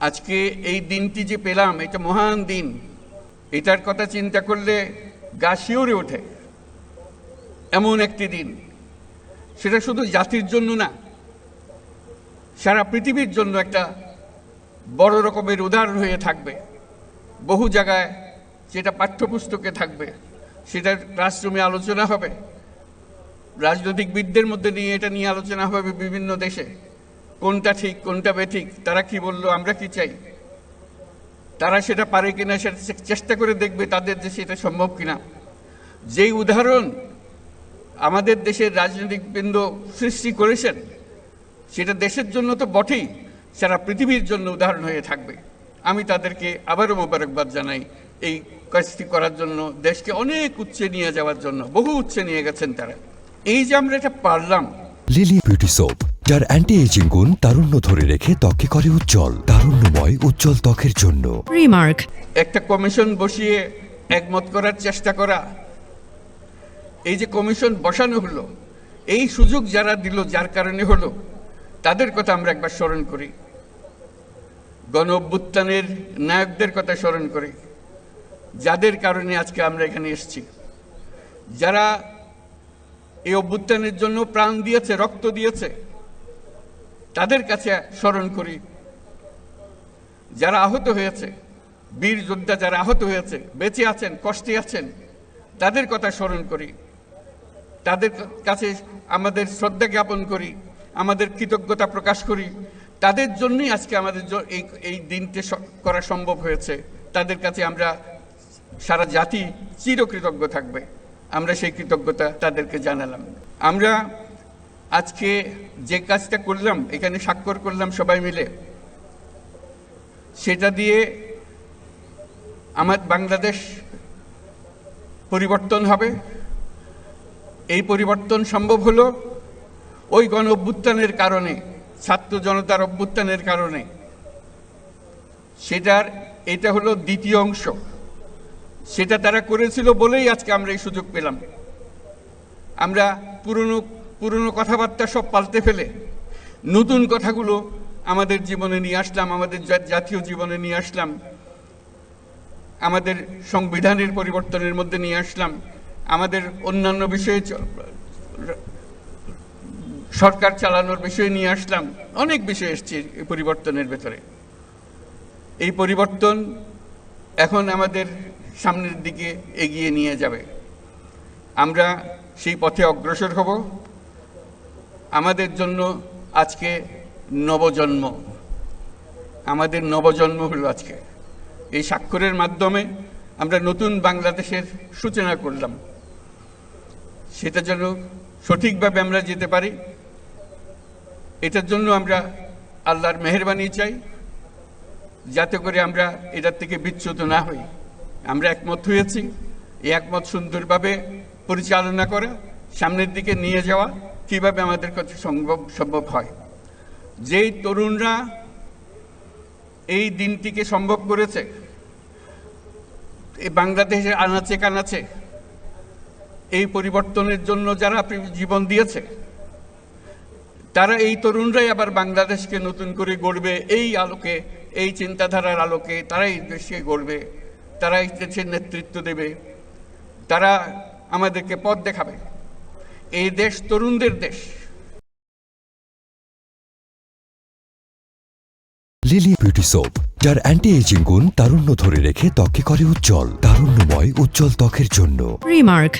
আজকে এই দিনটি যে পেলাম, এটা মহান দিন। এটার কথা চিন্তা করলে গা শিওরে ওঠে। এমন একটি দিন। সেটা শুধু জাতির জন্য না, সারা পৃথিবীর জন্য একটা বড় রকমের উদাহরণ হয়ে থাকবে। বহু জায়গায় যেটা পাঠ্যপুস্তকে থাকবে, সেটা ক্লাসরুমে আলোচনা হবে। রাজনৈতিকবিদদের মধ্যে নিয়ে এটা নিয়ে আলোচনা হবে বিভিন্ন দেশে। কোনটা ঠিক, কোনটা বেঠিক, তারা কি বলল, আমরা কি চাই? তারা সেটা পারে কিনা সেটা চেষ্টা করে দেখবে তাদের দেশে এটা সম্ভব কিনা। যেই উদাহরণ আমাদের দেশের রাজনৈতিক রাজনৈতিকবৃন্দ সৃষ্টি করেছেন, সেটা দেশের জন্য তো বটেই, সারা পৃথিবীর জন্য উদাহরণ হয়ে থাকবে। আমি তাদেরকে আবারও মোবারকবাদ জানাই, এই কাজটি করার জন্য, দেশকে অনেক উচ্চে নিয়ে যাওয়ার জন্য, বহু উচ্চে নিয়ে গেছেন তারা। এই যে আমরা এটা পারলাম লিলি বিউটি সোপ যার অ্যান্টি এজিং গুণ তারুণ্য ধরে রেখে ত্বকে করে উজ্জ্বল তারুণ্যময় উজ্জ্বল ত্বকের জন্য। Remark. একটা কমিশন বসিয়ে একমত করার চেষ্টা করা। এই যে কমিশন বসানো হলো এই সুযোগ যারা দিল যার কারণে হলো তাদের কথা আমরা একবার স্মরণ করি। গণ অভ্যুত্থানের নায়কদের কথা স্মরণ করি। যাদের কারণে আজকে আমরা এখানে এসেছি। যারা এই অভ্যুত্থানের জন্য প্রাণ দিয়েছে রক্ত দিয়েছে তাদের কাছে স্মরণ করি। যারা আহত হয়েছে, বীর যোদ্ধা যারা আহত হয়েছে, বেঁচে আছেন, কষ্টে আছেন, তাদের কথা স্মরণ করি। তাদের কাছে আমাদের শ্রদ্ধা জ্ঞাপন করি, আমাদের কৃতজ্ঞতা প্রকাশ করি। তাদের জন্যই আজকে আমাদের এই এই দিনটি করা সম্ভব হয়েছে। তাদের কাছে আমরা সারা জাতি চিরকৃতজ্ঞ থাকবে। আমরা সেই কৃতজ্ঞতা তাদেরকে জানালাম। আমরা আজকে যে কাজটা করলাম, এখানে স্বাক্ষর করলাম সবাই মিলে, সেটা দিয়ে আমার বাংলাদেশ পরিবর্তন হবে। এই পরিবর্তন সম্ভব হলো ওই গণ অভ্যুত্থানের কারণে, ছাত্র জনতার অভ্যুত্থানের কারণে। সেটার, এটা হলো দ্বিতীয় অংশ। সেটা তারা করেছিল বলেই আজকে আমরা এই সুযোগ পেলাম। আমরা পুরনো পুরনো কথাবার্তা সব পাল্টে ফেলে। নতুন কথাগুলো আমাদের জীবনে নিয়ে আসলাম, আমাদের জাতীয় জীবনে নিয়ে আসলাম, আমাদের সংবিধানের পরিবর্তনের মধ্যে নিয়ে আসলাম, আমাদের অন্যান্য বিষয়ে সরকার চালানোর বিষয়ে নিয়ে আসলাম, অনেক বিষয় এসছে এই পরিবর্তনের ভেতরে। এই পরিবর্তন এখন আমাদের সামনের দিকে এগিয়ে নিয়ে যাবে। আমরা সেই পথে অগ্রসর হব। আমাদের জন্য আজকে নবজন্ম। আমাদের নবজন্ম হলো আজকে। এই স্বাক্ষরের মাধ্যমে আমরা নতুন বাংলাদেশের সূচনা করলাম। সেটা যেন সঠিকভাবে আমরা যেতে পারি, এটার জন্য আমরা আল্লাহর মেহরবানি চাই, যাতে করে আমরা এটার থেকে বিচ্যুত না হই। আমরা একমত হয়েছি, এই একমত সুন্দরভাবে পরিচালনা করা, সামনের দিকে নিয়ে যাওয়া কীভাবে আমাদের কাছে সম্ভব সম্ভব হয়? যেই তরুণরা এই দিনটিকে সম্ভব করেছে, এই বাংলাদেশের আনাচে কানাচে, এই পরিবর্তনের জন্য যারা জীবন দিয়েছে, তারা এই তরুণরাই আবার বাংলাদেশকে নতুন করে গড়বে। এই আলোকে, এই চিন্তাধারার আলোকে তারাই দেশকে গড়বে তারা এই দেশের নেতৃত্ব দেবে, তারা আমাদেরকে পথ দেখাবে। এই দেশ তরুণদের দেশ লিলি বিউটি সোপ যার অ্যান্টি এজিং গুণ তারুণ্য ধরে রেখে ত্বকে করে উজ্জ্বল তারুণ্যময় উজ্জ্বল ত্বকের জন্য Remark.